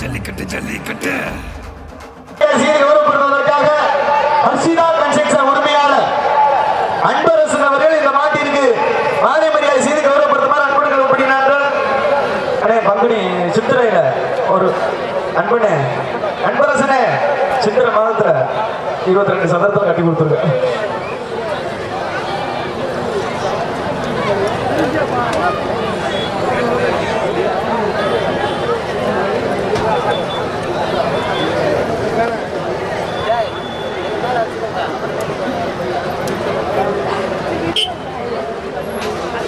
ஜல்லிக்கட்டு ஜல்லிக்கட்டு. விவரப்படுவதற்காக ஹர்ஷிதா கன்ஸ்ட்ரக்ஷன் உரிமையாளர் அன்பரசன் அவர்கள் இந்த மாட்டிற்கு மாலை மரியாதை செய்து கௌரவப்படுத்துமாறு அன்புடன் கௌரவப்படுகிறார்கள் பங்குனி சித்திரையில ஒரு அன்பனே அன்பரசனே சித்திரை மாதத்துல இருபத்தி ரெண்டு சதரத்தில் கட்டி கொடுத்துருக்கேன்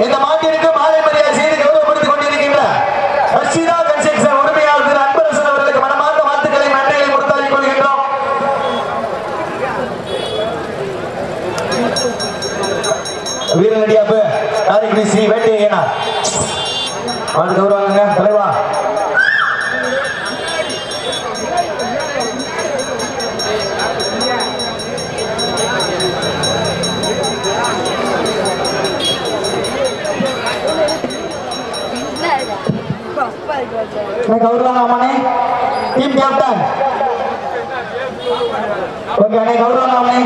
இந்த மாட்டிற்கு மாலை மரியாதை செய்து கௌரவப்படுத்திக் கொண்டிருக்கின்ற ரஷீதா கன்ஸ்ட்ரக்ஷன் உரிமையாளர் திரு அன்பரசன் அவர்களுக்கு மனமார்ந்த வாழ்த்துக்களை நன்றிகளை கொடுத்தாலிக் கொள்கின்றோம். வீரநடியாப்பு காரைக்குடி ஸ்ரீ வேட்டையனார் அவர் கௌரவன் அம்மானே டீம் கேப்டன் ஓகே அண்ணே கௌரவன் அம்மானே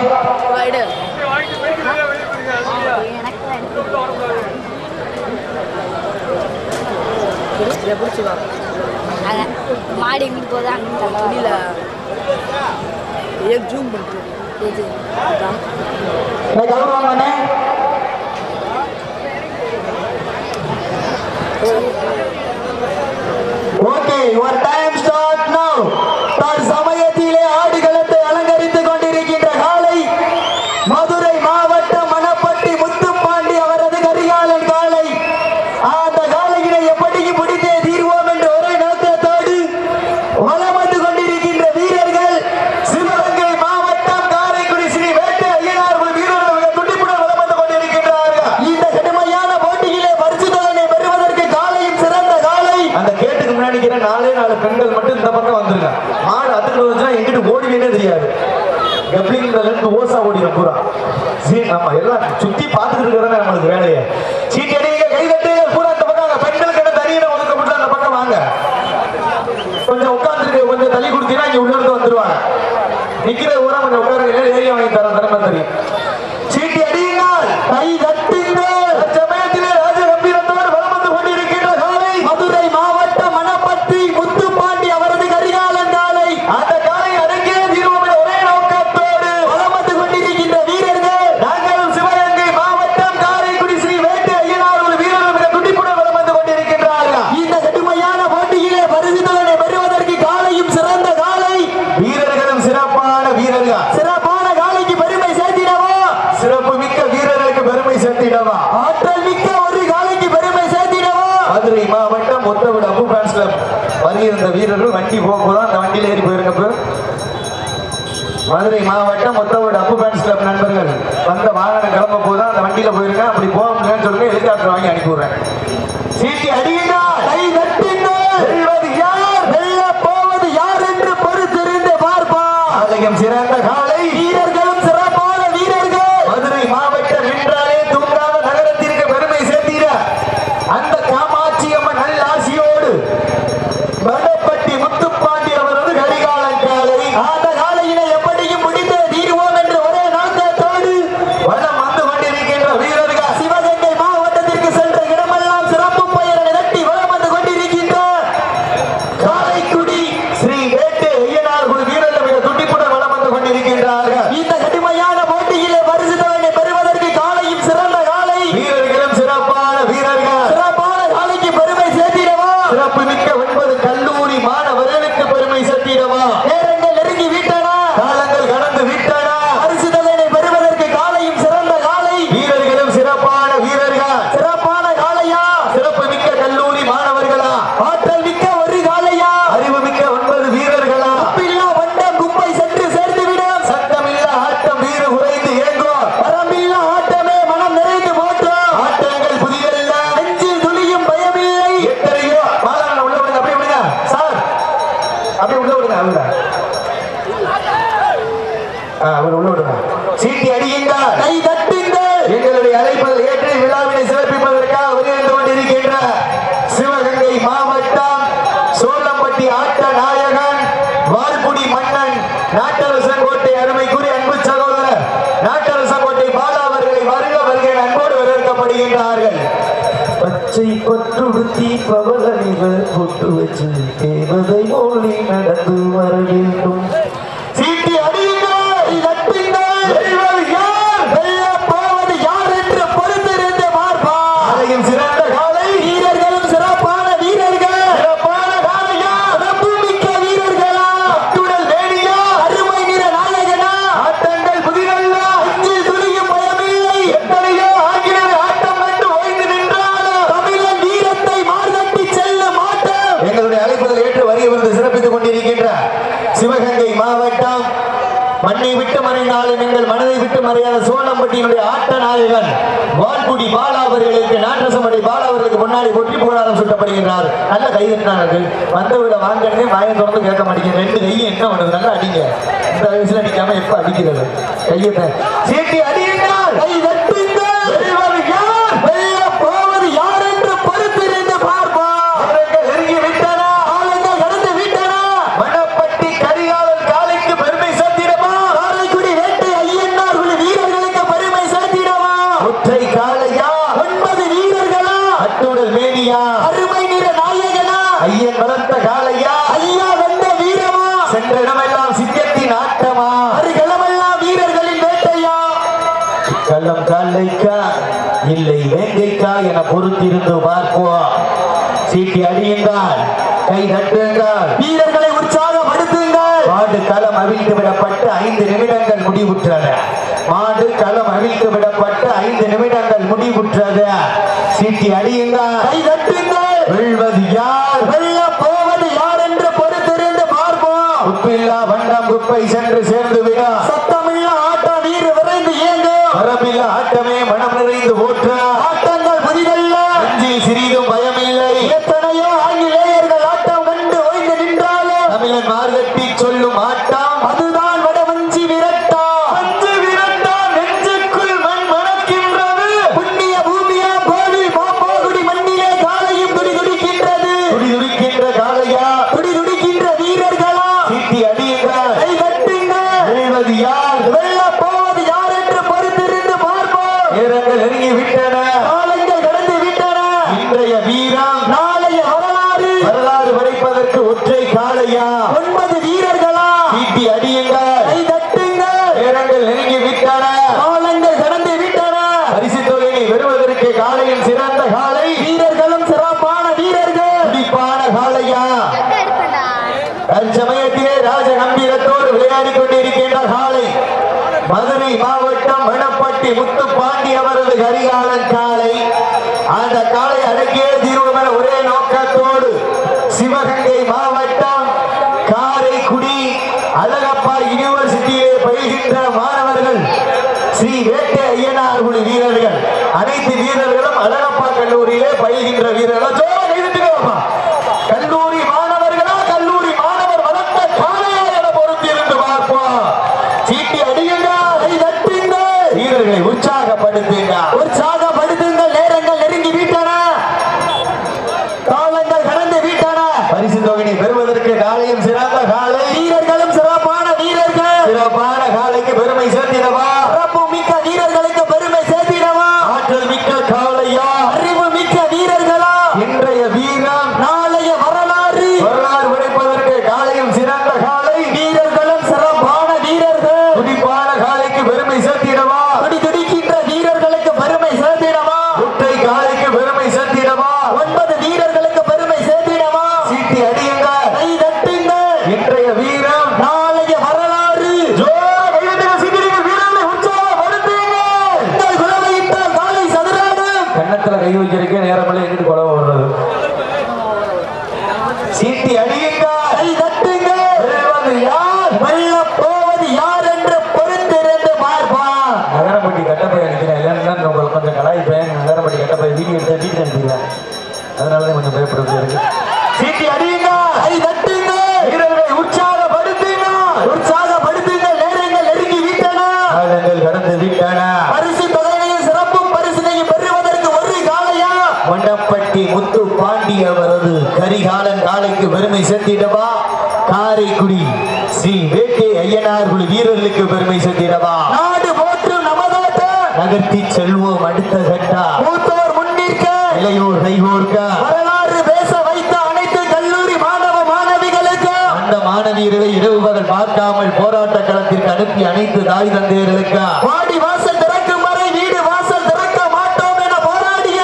மாடி எங்கிட்டு போதா? What time? ஆமா எல்லாம் சுத்தி பார்த்துட்டு இருக்கிறதா நம்மளுக்கு வேலையை. சீட்டடிங்க கைதட்டு பூரா இந்த பக்கம் பெண்களுக்கு என்ன தனியில ஒதுக்கப்பட்டு அந்த பக்கம் வாங்க. கொஞ்சம் உட்காந்துருக்கு கொஞ்சம் தள்ளி கொடுத்தீங்கன்னா இங்க உள்ள இருந்து வந்துருவாங்க. நிக்கிற ஊரா கொஞ்சம் உட்காருங்க ஏரியா வாங்கி தரேன் தரமா தெரியும். ஆலயம் சிறந்த っていれば நாட்டரசங்கோட்டை அருமைக்குரிய அன்பு சகோதரர் நாட்டரசங்கோட்டை பாலா அவர்களை வருக அன்போடு வரவேற்கப்படுகின்றார்கள். பச்சை பற்றுடுத்தி பவளனிவர் பொட்டு வச்சு தேவதை மொழி நடந்து வர வேண்டும். அழைப்பதில் ஏற்று வருகை வந்து சிறப்பித்துக் கொண்டிருக்கின்ற சிவகங்கை மாவட்டம் மண்ணை விட்டு மறைந்தாலும் எங்கள் மனதை விட்டு மறையாத சோழம்பட்டியினுடைய ஆட்ட நாயகன் வால்குடி பாலா அவர்களுக்கு நாட்டசமடை பாலா அவர்களுக்கு முன்னாடி ஒற்றி போராடம் சுட்டப்படுகின்றார். நல்ல கை தட்டினார்கள் வந்தவிட வாங்கனே வாயம் தொடர்ந்து கேட்க மாட்டேங்க ரெண்டு கையும் என்ன பண்ணுது? நல்லா அடிங்க. இந்த வயசுல அடிக்காம எப்ப அடிக்கிறது? கையை சீட்டி கை ஊடல் மேனியா. அருமை நிற நாயகனா. ஐயன் வளர்த்த காலையா ஐயா வந்த வீரமா. சென்ற இடமெல்லாம் சிங்கத்தின் ஆட்டமா. அருகளமெல்லாம் வீரர்களின் வேட்டையா. கள்ளம் காலைக்கா இல்லை வேங்கைக்கா என பொறுத்திருந்து பார்ப்போம். சீட்டி அடியுங்கள் கை தட்டுங்கள். வீரர்களை உற்சாகப்படுத்துங்கள். மாடு களம் அவிழ்த்து விடப்பட்டு ஐந்து நிமிடங்கள் முடிவுற்றன மாடு களம் அவிழ்த்து விடப்பட்டு ஐந்து நிமிடங்கள் முடிவுற்றது. வீழ்த்தி அடிகின்றார் கை தட்டி கொண்டாடி கொண்டிருக்கின்ற காலை மதுரை மாவட்டம் மணப்பட்டி அவரது கரிகாலன் காலை அந்த காலை அடக்கிய தீர்வு ஒரே நோக்கத்தோடு சிவகங்கை மாவட்டம் காரைக்குடி அழகப்பார் யூனிவர்சிட்டியிலே பயில்கின்ற மாணவர்கள் ஸ்ரீ வேட்டை ஐயனார் வீரர்கள். அனைத்து வீரர்களும் அழகப்பா கல்லூரியிலே பயில்கின்ற வீரர்கள். படிப்பீங்க ஒரு சாமி கொஞ்சம் பயப்படுறது இருக்கு. சீட்டி அடியுங்க. கை தட்டுங்க. வீரர்களை உற்சாகப்படுத்துங்க. உற்சாகப்படுத்துங்க. நேரங்கள் நெருங்கி விட்டன. காலங்கள் கடந்து விட்டன. பரிசு தொகையையும் சிறப்பும் பரிசினையும் பெறுவதற்கு ஒரு காலையா? மண்டப்பட்டி முத்து பாண்டி அவரது கரிகாலன் காலைக்கு பெருமை சேர்த்திடவா? காரைக்குடி ஸ்ரீ வேட்டை ஐயனார் குழு வீரர்களுக்கு பெருமை சேர்த்திடவா? நாடு போற்றும் நமதாட்ட நகர்த்தி செல்வோம் அடுத்த கட்டா. மூத்தோர் முன்னிற்க. இளையோர் கைகோர்க்க. பார்க்காமல் போராட்ட களத்திற்கு அனுப்பி அனைத்து தாய் தந்தையர்களுக்கு? வாடி வாசல் திறக்கும் வரை வீடு வாசல் திறக்க மாட்டோம் என போராடிய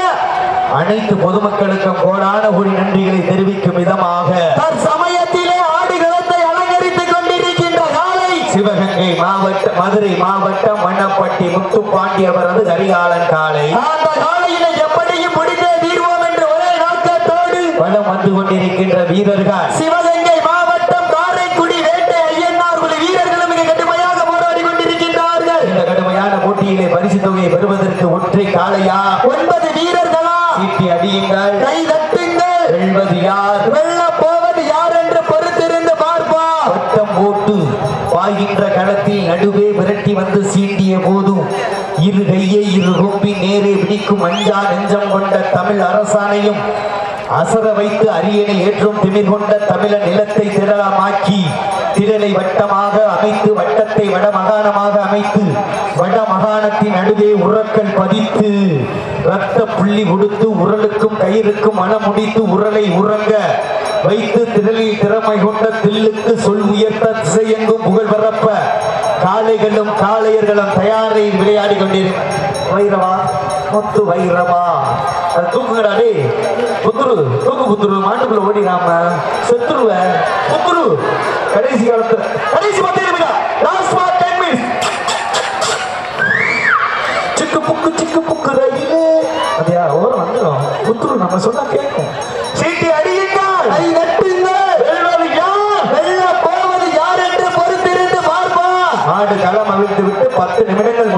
அனைத்து பொதுமக்களுக்கும் கோடான கோடி நன்றிகளை தெரிவிக்கும் விதமாக தற்சமயத்திலே ஆடுகளத்தை அலங்கரித்துக் கொண்டிருக்கின்ற காலை சிவகங்கை மாவட்ட மதுரை மாவட்டம் மண்ணப்பட்டி முத்துப்பாண்டி அவரது கரிகாலன் காலை. அந்த காலையினை எப்படியும் முடித்தே தீர்வோம் என்று ஒரே நோக்கத்தோடு பலம் வந்து கொண்டிருக்கின்ற வீரர்கள் சிவகங்கை மாவட்டம் காரைக்குடி வேட்டை ஐயனார் குழு வீரர்களும் மிக கடுமையாக போராடி கொண்டிருக்கின்றார்கள் இந்த கடுமையான போட்டியிலே பரிசு தொகையை பெறுவதற்கு ஒற்றை காளையா ஒன்பது வீரர்களா சீட்டி அடியுங்கள் கை தட்டுங்கள் வெல்வது யார் வெல்ல போவது யார் என்று பொறுத்திருந்து பார்ப்போம் வட்டம் போட்டு பாய்கின்ற களத்தில் நடுவே விரட்டி வந்து சீண்டிய போதும் இரு கையை இரு கொம்பி நேரே அஞ்சா நெஞ்சம் கொண்ட தமிழ் அரசாணையும் அசர வைத்து அரியணை ஏற்றும் திமிர் கொண்ட தமிழ நிலத்தை திரளமாக்கி திரளை வட்டமாக அமைத்து வட்டத்தை வட மாகாணமாக அமைத்து வடமகாணத்தின் நடுவே உரக்கல் பதித்து ரத்த புள்ளி கொடுத்து உரலுக்கும் கயிறுக்கும் மனம் முடித்து உரலை உறங்க வைத்து திரளில் திறமை கொண்ட தில்லுக்கு சொல் உயர்த்த திசையெங்கும் புகழ் பரப்ப காளைகளும் காளையர்களும் தயாரை விளையாடி கொண்டிருக்கிறார் வைரவா? முத்து அது தூக்குங்கடா டே புத்துரு தூக்கு புத்துரு மாட்டுக்குள்ள ஓடிடாம செத்துருவ. புத்துரு கடைசி காலத்துல கடைசி பத்து நிமிடம். லாஸ்ட் ஃபார் டென் மினிட்ஸ் சிக்கு புக்கு சிக்கு புக்கு ரயிலே. அதையா ஓரம் வந்துடும் புத்துரு நம்ம சொன்னா கேட்கும். சீட்டி அடியுங்கள். கை தட்டுங்கள். வெல்வது யார்? வெல்ல போவது யார் என்று பொறுத்திருந்து பார்ப்போம். ஆடு களம் அவிழ்த்து விட்டு பத்து நிமிடங்கள்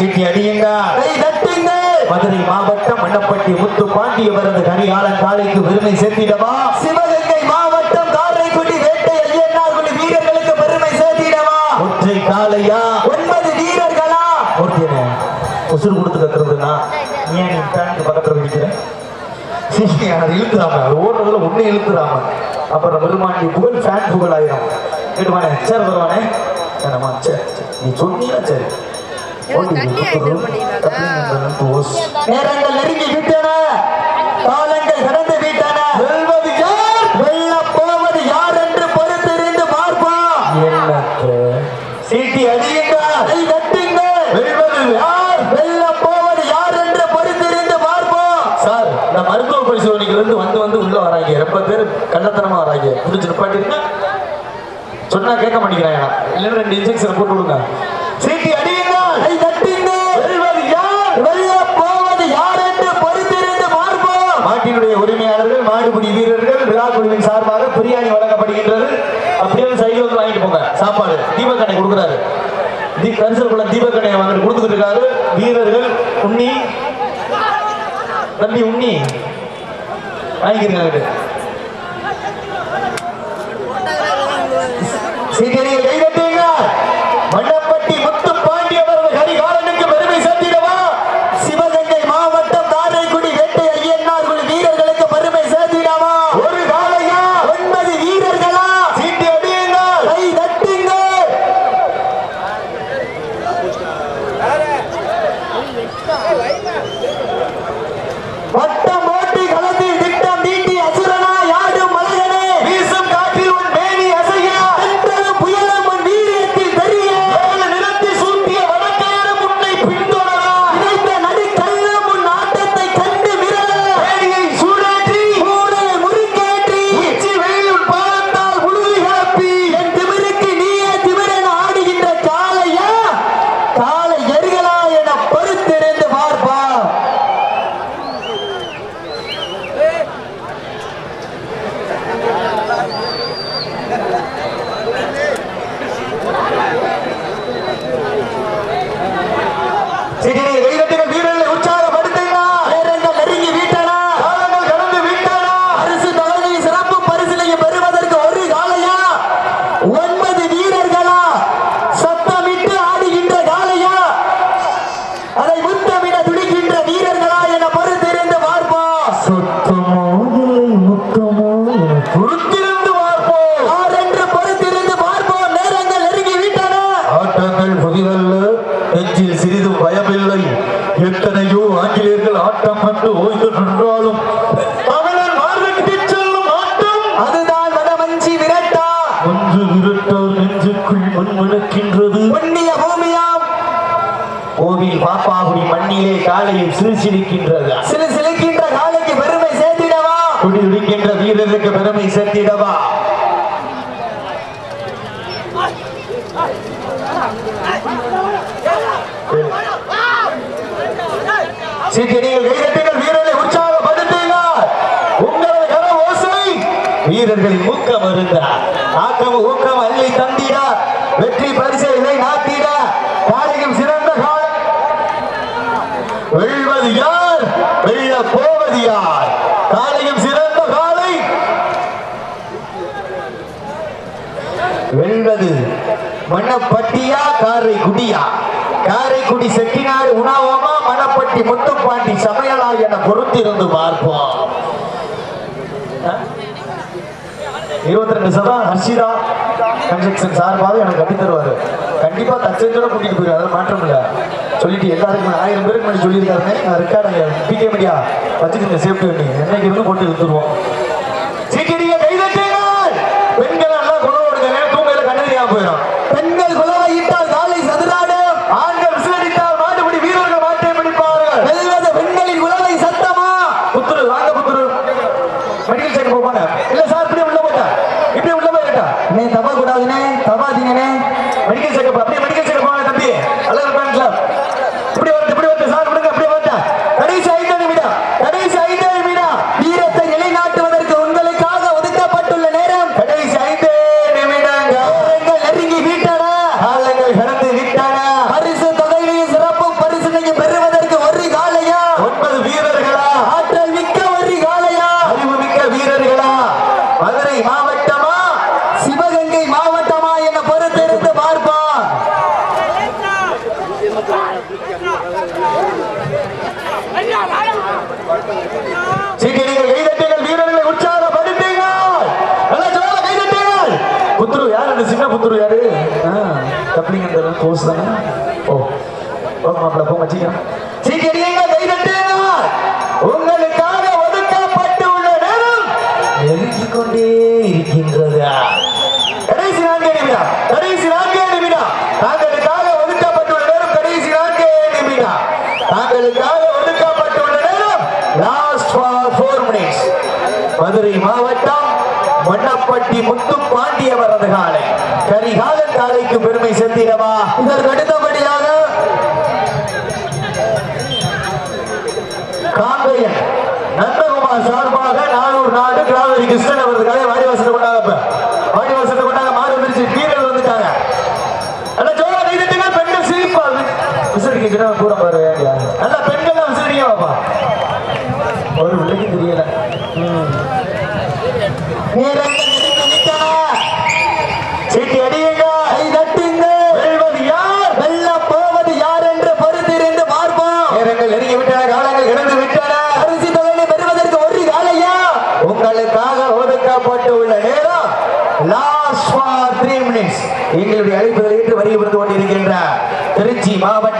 சீட்டி அடியுங்க. கை தட்டுங்கள் மதுரை மாவட்டம் மண்ணப்பட்டி முத்து பாண்டியவரது கரிகாலன் காலைக்கு பெருமை சேர்த்திடவா? சிவகங்கை மாவட்டம் காரைக்குடி வேட்டை ஐயனார் குழு வீரர்களுக்கு பெருமை சேர்த்திடவா? ஒற்றை காலையா ஒன்பது வீரர்களா? ஒருத்தனே உசுறு கொடுத்து கத்துறதுன்னா ஏன் நீ பேண்ட் பக்கத்துல பிடிக்கிறேன் சரி, அது இழுத்துறாம? ஓடுறதுல ஒண்ணு இழுத்துறாம. அப்புறம் பெருமாண்டி புகழ் ஃபேன் புகழ் ஆயிரும் கேட்டுவானே சரி வருவானே? சரிம்மா சரி. நீ சொன்னீங்க சரி? நேரங்கள் நெருங்கி விட்டன. காலங்கள் கடந்து விட்டன. வெல்வது யார்? வெல்ல போவது யார் என்று பொறுத்திருந்து பார்ப்போம். சீட்டி அடியுங்கள். கை தட்டுங்கள். வெல்வது யார்? வெல்ல போவது யார் என்று பொறுத்திருந்து பார்ப்போம். சார் இந்த மருத்துவ பரிசோதனைக்கு வந்து வந்து வந்து உள்ள வராங்க. ரொம்ப பேர் கள்ளத்தனமா வராங்க. புரிஞ்சு சொன்னா கேட்க மாட்டேங்கிறாங்க இல்லைன்னா ரெண்டு இன்ஜெக்ஷன் போட்டு விடுங்க சீட்டி அடியுங்கள் கை தட்டுங்கள் வெல்வது போவது யார் என்று பொறுத்திருந்து பார்ப்போம். மாட்டினுடைய உரிமையாளர்கள் மாடுபிடி வீரர்கள் விழா குழுவின் சார்பாக பிரியாணி வழங்கப்படுகின்றது. அப்படியே சைடில் வந்து வாங்கிட்டு போங்க. சாப்பாடு. தீபக்கண்ணை கொடுக்குறாரு. தீ கரிசல் குளம் தீபக்கண்ணை வாங்கிட்டு கொடுத்துட்டு இருக்காரு வீரர்கள் உண்ணி. தம்பி உண்ணி. வாங்கிக்கிறீங்க சீக்கிரம் நபிவல்ல நெஞ்சில் சிறிதும் பயமில்லை. எத்தனையோ ஆங்கிலேயர்கள் ஆட்டம் கண்டு ஓய்ந்து நின்றாலும் ஒன்று விரட்டார் நெஞ்சுக்குள் மண்மணக்கின்றது. மண்ணிய பூமியாம் கோவில் பாப்பாகுடி மண்ணிலே காலையில் பெருமை சேர்த்திடவா? குடி வீரருக்கு பெருமை சேர்த்திடவா? சீக்கிரம் கைதட்டுங்கள் வீரரை உற்சாகப்படுத்துங்கள் உங்களது கன ஓசை வீரர்களின் ஊக்கம் இருந்தார் ஆக்கம் ஊக்கம் அள்ளி தந்திடார் வெற்றி பரிசை நாட்டிட காலையும் சிறந்த காலம். வெல்வது யார்? வெல்ல போவது யார்? காலையும் சிறந்த காலை. வெல்வது மண்ணப்பட்டியா காரை குடியா காரைக்குடி செட்டினார் உணவமா மணப்பட்டி முத்துப்பாண்டி சமையலா என பொறுத்திருந்து பார்ப்போம். இருபத்தி ரெண்டு சதம் ஹர்ஷிதா கன்ஸ்ட்ரக்ஷன் சார்பாக எனக்கு கட்டி தருவாரு. கண்டிப்பா தச்சோட கூட்டிட்டு போயிருவாரு மாற்றம் இல்ல. சொல்லிட்டு எல்லாருக்கும் ஆயிரம் பேருக்கு மேலே சொல்லியிருக்காருன்னு நான் ரெக்கார்டு பிகே மீடியா வச்சுக்கோங்க சேஃப்டி பண்ணி என்னைக்கு இருந்து போட்டு எடுத்துருவோம் சீக்கிரங்க கைதட்டுங்கள் பெண்கள் எல்லாம் குணம் கொடுங்க தூங்கையில கண்ணறியா போயிடும். பெண்கள் குலவை இட்டால் காலை சதுராடும் ஆண்கள் விசிலடித்தால் மாட்டுப்படி வீரர்கள் மாட்டை பிடிப்பார்கள் வெல்வது பெண்களின் குலவை சத்தமா புத்துரு வாங்க புத்துரு மெடிக்கல் செக் போப்பாங்க இல்ல சார் இப்படி உள்ள போட்டா இப்படி உள்ள போயிட்டா நீ தப்பா கூடாதுனே தப்பாதீங்கனே மெடிக்கல் செக்கப் அப்படியே மெடிக்கல் செக்கப் போவாங்க தம்பி அழகு பேங்க்ல இப்படி வந்து இப்படி வந்து சார் விடுங்க அப்படியே வந்து கடைசி ஐந்து நிமிடம் கடைசி ஐந்து நிமிடம் வீரத்தை நிலைநாட்டுவதற்கு உங்களுக்காக ஒதுக்கப்பட்டுள்ள நேரம் கடைசி ஐந்து நிமிடங்கள் நேரங்கள் நெருங்கி விட்டன காலங்கள் கடந்து விட்டன பரிசு தொகையினையும் சிறப்பு பரிசினையும் பெறுவதற்கு ஒரு காலையா ஒன்பது வீரர்களா ஆற்றல் மிக்க ஒரு காலையா அறிவுமிக்க வீரர்களா மதுரை மாவட்டமா சிவகங்கை மாவட்டமா என பொறுத்திருந்து பார்ப்போம் சீக்கிரம் கைதட்டுங்கள் வீரர்களை உற்சாகப்படுத்துங்கள் நல்லா ஜோர கைதட்டுங்கள் புத்துரு யார் அந்த சின்ன புத்துரு யாரு? கப்ளிங் அந்த கோர்ஸ் தானே? ஓ போங்க மாப்பிள்ள போங்க சீக்கிரம். சீக்கிரம் கைதட்டுங்கள் உங்களுக்காக ஒதுக்கப்பட்டு உள்ள நேரம் நெருங்கிக் கொண்டே இருக்கின்றது? கடைசி நான்கே நிமிடம் கடைசி நான்கே நிமிடம். தாங்களுக்காக ஒதுக்கப்பட்டுள்ள நேரம் கடைசி நான்கே நிமிடம். தாங்களுக்காக ஒதுக்கப்பட்டுள்ள நேரம் last for four minutes Madurai மாவட்டம் மண்ணப்பட்டி முத்து பாண்டியவரது காலை. கரிகாலன் காலைக்கு பெருமை சேர்த்திடவா? இதற்கு அடுத்தபடியாக காங்கையன் நந்தகுமார் சார்பாக நானூறு நாடு கிராமரி கிருஷ்ணன் அவர்களை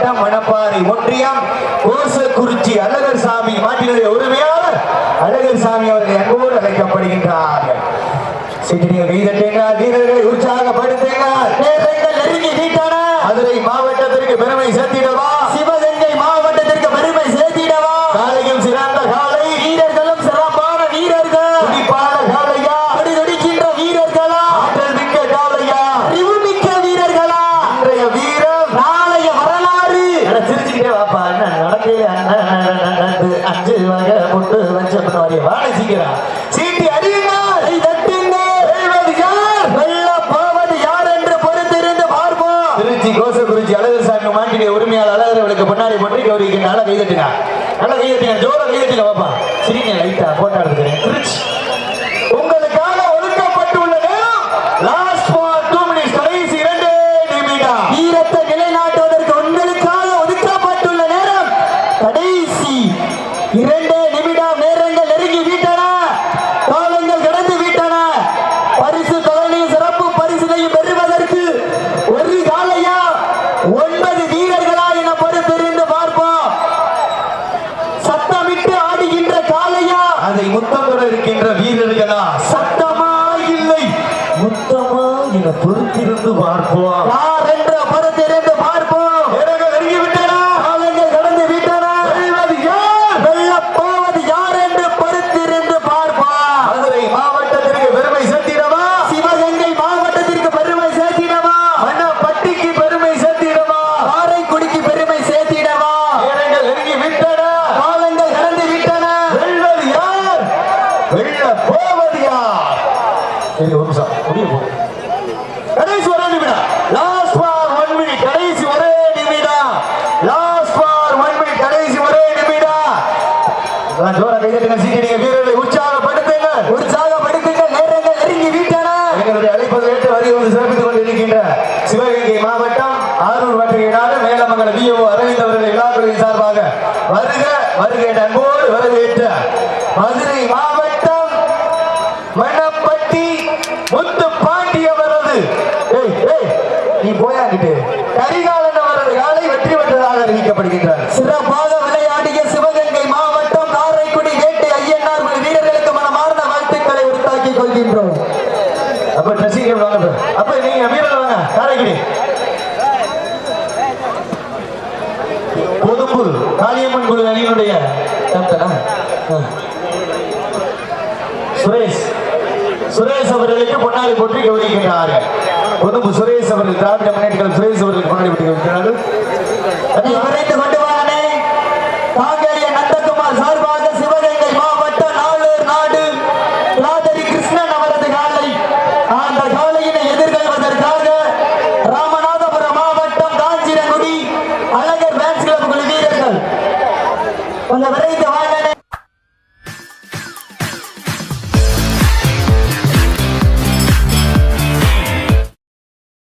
மாவட்டம் மணப்பாறை ஒன்றியம் கோசக்குறிச்சி அழகர் சாமி மாட்டினுடைய உரிமையாளர் அழகர் சாமி அவர்கள் அன்போடு அழைக்கப்படுகின்றார்கள் சீக்கிரம் கைதட்டுங்க வீரர்களை உற்சாகப்படுத்துங்க. நேரங்கள் நெருங்கி விட்டன. மதுரை மாவட்டத்திற்கு பெருமை சேர்த்திடவா வகை முட்டு வச்ச வாரிய வாழை சீட்டி அடியுங்க யார்? யார் என்று பொறுத்திருந்து கோசகுறிச்சி அழகர் சாமி மாட்டிய உரிமையாளர் அழகர்களுக்கு போட்டு கௌரிக்கு நல்லா கைதட்டுங்க நல்லா கைதட்டுங்க ஜோர கைதட்டுங்க பாப்பா. சிரிங்க லைட்டா போட்டா எடுத்துக்கிறேன். திருச்சி உங்களுக்காக ஒதுக்கப்பட்டுள்ள நேரம் லாஸ்ட் ஃபார் டூ மினிட்ஸ் கடைசி இரண்டு நிமிடம் வீரத்தை நிலைநாட்டுவதற்கு உங்களுக்காக ஒதுக்கப்பட்டுள்ள நேரம் கடைசி இரண்டே நிமிடம் நேரங்கள் நெருங்கி விட்டன காலங்கள் கடந்து விட்டன பரிசு தொகையிலையும் சிறப்பு பரிசினையும் பெறுவதற்கு ஒரு காலையா ஒன்பது வீரர்களா என பொறுத்திருந்து பார்ப்போம் சத்தமிட்டு ஆடுகின்ற காலையா அதை முத்தமுற இருக்கின்ற வீரர்களா சத்தமா இல்லை முத்தமா என பொறுத்திருந்து பார்ப்போம் யார் என்ற பொறுத்திருந்து பார்ப்போம் நேரங்கள் நெருங்கி விட்டன காலங்கள் கடந்து விட்டன போவது யார் இது ஒரு நிமிஷம் முடிய போகுது கடைசி ஒரே நிமிடம் லாஸ்ட் ஃபார் ஒன் மினிட் கடைசி ஒரே நிமிடம் லாஸ்ட் மகிமை கடைசி ஒரே நிமிடம் எல்லாம் ஜோரா கைதட்டுங்க சீக்கிரம் வீரர்களை உற்சாகப்படுத்துங்க உற்சாகப்படுத்துங்க நேரங்கள் நெருங்கி விட்டன. எங்களுடைய அழைப்பது ஏற்று வரி வந்து சிறப்பித்துக் கொண்டிருக்கின்ற சிவகங்கை மாவட்டம் ஆரூர் வட்டையினால மேலமங்கல விஓ அரவிந்த் அவர்கள் விழாக்குழுவின் சார்பாக வருக வருகை என்ற அன்போடு வரவேற்ற மதுரை மா மணப்பட்டி முத்து பாண்டி அவரது ஏய், ஏய், நீ போயாங்கிட்டு கரிகாலன் அவரது காலை வெற்றி பெற்றதாக அறிவிக்கப்படுகின்றார் சிறப்பாக விளையாடிய சிவகங்கை மாவட்டம் காரைக்குடி வேட்டை ஐயனார் குழு வீரர்களுக்கு மனமார்ந்த வாழ்த்துக்களை உரித்தாக்கிக் கொள்கின்றோம் அப்ப ட்ரெஸ்ஸிங் டேபிள் வாங்க இப்ப. அப்ப நீங்க வீரர் வாங்க காரைக்குடி பொதும்பு மாரியம்மன் குழு அணியினுடைய கேப்டனா சுரேஷ். சுரேஷ் அவர்களுக்கு பொன்னாடி போற்றி கௌரவிக்கின்றார்கள் பொதும்பு சுரேஷ் அவர்கள் திராவிட முன்னேற்ற சுரேஷ்